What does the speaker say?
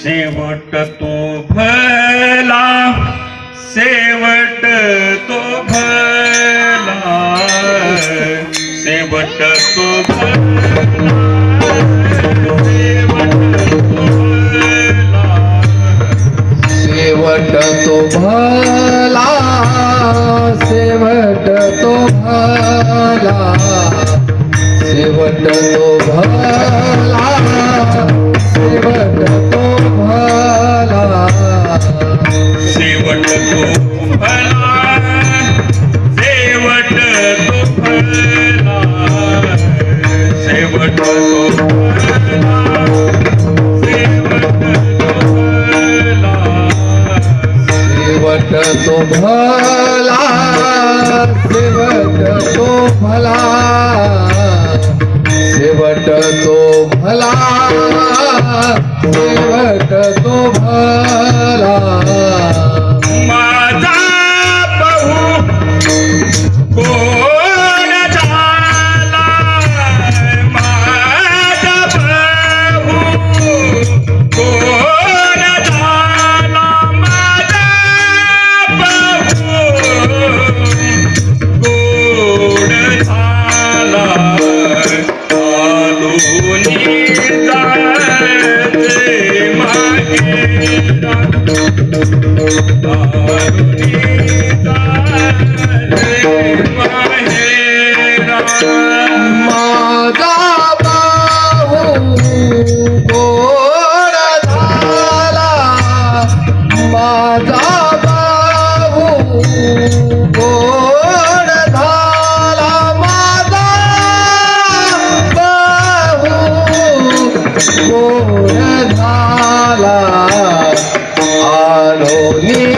शेवट तो भला शेवट तो भला शेवट तो भला शेवट तो भला शेवट तो भला शेवट तो भला. तो भला शेवट तो भला शेवट तो भला शेवट तो भला. ਦਾਰੂ ਦੀ জনী